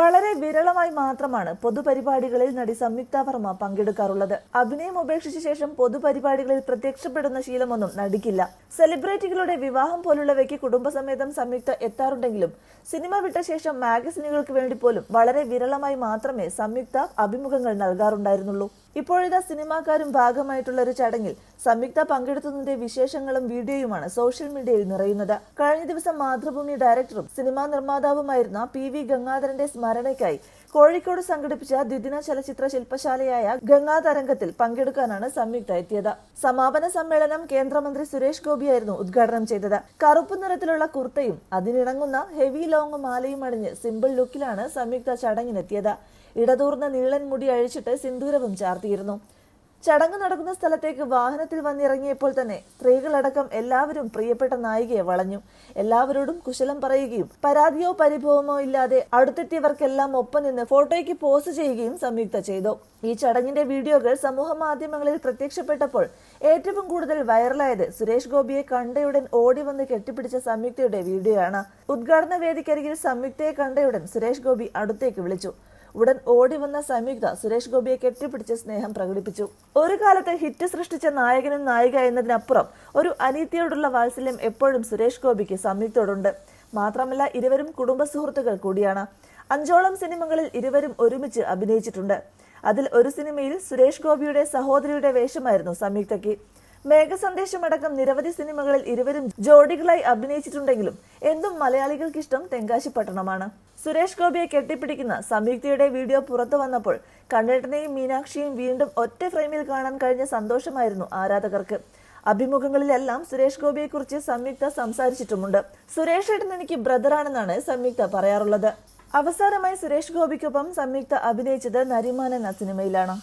വളരെ വിരളമായി മാത്രമാണ് പൊതുപരിപാടികളിൽ നടി സംയുക്ത വർമ്മ പങ്കെടുക്കാറുള്ളത്. അഭിനയം ഉപേക്ഷിച്ച ശേഷം പൊതുപരിപാടികളിൽ പ്രത്യക്ഷപ്പെടുന്ന ശീലമൊന്നും നടിക്കില്ല. സെലിബ്രിറ്റികളുടെ വിവാഹം പോലുള്ളവയ്ക്ക് കുടുംബസമേതം സംയുക്ത എത്താറുണ്ടെങ്കിലും സിനിമ വിട്ട ശേഷം മാഗസിനുകൾക്ക് വേണ്ടി പോലും വളരെ വിരളമായി മാത്രമേ സംയുക്ത അഭിമുഖങ്ങൾ നൽകാറുണ്ടായിരുന്നുള്ളൂ. ഇപ്പോഴത്തെ സിനിമാക്കാരും ഭാഗമായിട്ടുള്ള ഒരു ചടങ്ങിൽ സംയുക്ത പങ്കെടുത്തതിന്റെ വിശേഷങ്ങളും വീഡിയോയുമാണ് സോഷ്യൽ മീഡിയയിൽ നിറയുന്നത്. കഴിഞ്ഞ ദിവസം മാതൃഭൂമി ഡയറക്ടറും സിനിമാ നിർമ്മാതാവുമായിരുന്ന പി വി ഗംഗാധരന്റെ സ്മരണയ്ക്കായി. കോഴിക്കോട് സംഘടിപ്പിച്ച ദ്വിദിന ചലച്ചിത്ര ശില്പശാലയായ ഗംഗാതരംഗത്തിൽ പങ്കെടുക്കാനാണ് സംയുക്ത എത്തിയത്. സമാപന സമ്മേളനം കേന്ദ്രമന്ത്രി സുരേഷ് ഗോപിയായിരുന്നു ഉദ്ഘാടനം ചെയ്തത്. കറുപ്പ് നിറത്തിലുള്ള കുർത്തയും അതിനിണങ്ങുന്ന ഹെവി ലോങ് മാലയും അണിഞ്ഞ് സിമ്പിൾ ലുക്കിലാണ് സംയുക്ത ചടങ്ങിനെത്തിയത്. ഇടതൂർന്ന നീളൻ മുടി അഴിച്ചിട്ട് സിന്ദൂരവും ചാർത്തിയിരുന്നു. ചടങ്ങ് നടക്കുന്ന സ്ഥലത്തേക്ക് വാഹനത്തിൽ വന്നിറങ്ങിയപ്പോൾ തന്നെ സ്ത്രീകളടക്കം എല്ലാവരും പ്രിയപ്പെട്ട നായികയെ വളഞ്ഞു. എല്ലാവരോടും കുശലം പറയുകയും പരാതിയോ പരിഭവമോ ഇല്ലാതെ അടുത്തെത്തിയവർക്കെല്ലാം ഒപ്പം നിന്ന് ഫോട്ടോയ്ക്ക് പോസ്റ്റ് ചെയ്യുകയും സംയുക്ത ചെയ്തു. ഈ ചടങ്ങിന്റെ വീഡിയോകൾ സമൂഹ മാധ്യമങ്ങളിൽ പ്രത്യക്ഷപ്പെട്ടപ്പോൾ ഏറ്റവും കൂടുതൽ വൈറലായത് സുരേഷ് ഗോപിയെ കണ്ടയുടൻ ഓടി വന്ന് കെട്ടിപ്പിടിച്ച സംയുക്തയുടെ വീഡിയോയാണ്. ഉദ്ഘാടന വേദിക്കരികിൽ സംയുക്തയെ കണ്ടയുടൻ സുരേഷ് ഗോപി അടുത്തേക്ക് വിളിച്ചു. ഉടൻ ഓടി വന്ന സംയുക്ത സുരേഷ് ഗോപിയെ കെട്ടിപ്പിടിച്ച് സ്നേഹം പ്രകടിപ്പിച്ചു. ഒരു കാലത്ത് ഹിറ്റ് സൃഷ്ടിച്ച നായകനും നായിക എന്നതിനപ്പുറം ഒരു അനീതിയോടുള്ള വാത്സല്യം എപ്പോഴും സുരേഷ് ഗോപിക്ക് സംയുക്തോടുണ്ട്. മാത്രമല്ല ഇരുവരും കുടുംബ സുഹൃത്തുക്കൾ കൂടിയാണ്. അഞ്ചോളം സിനിമകളിൽ ഇരുവരും ഒരുമിച്ച് അഭിനയിച്ചിട്ടുണ്ട്. അതിൽ ഒരു സിനിമയിൽ സുരേഷ് ഗോപിയുടെ സഹോദരിയുടെ വേഷമായിരുന്നു സംയുക്തയ്ക്ക്. മേഘസന്ദേശമടക്കം നിരവധി സിനിമകളിൽ ഇരുവരും ജോഡികളായി അഭിനയിച്ചിട്ടുണ്ടെങ്കിലും എന്തും മലയാളികൾക്കിഷ്ടം തെങ്കാശി പട്ടണമാണ്. സുരേഷ് ഗോപിയെ കെട്ടിപ്പിടിക്കുന്ന സംയുക്തയുടെ വീഡിയോ പുറത്തു വന്നപ്പോൾ കണ്ണേട്ടനെയും മീനാക്ഷിയും വീണ്ടും ഒറ്റ ഫ്രെയിമിൽ കാണാൻ കഴിഞ്ഞ സന്തോഷമായിരുന്നു ആരാധകർക്ക്. അഭിമുഖങ്ങളിലെല്ലാം സുരേഷ് ഗോപിയെക്കുറിച്ച് സംയുക്ത സംസാരിച്ചിട്ടുമുണ്ട്. സുരേഷ് ഏട്ടൻ എനിക്ക് ബ്രദറാണെന്നാണ് സംയുക്ത പറയാറുള്ളത്. അവസാനമായി സുരേഷ് ഗോപിക്കൊപ്പം സംയുക്ത അഭിനയിച്ചത് നരിമാൻ എന്ന സിനിമയിലാണ്.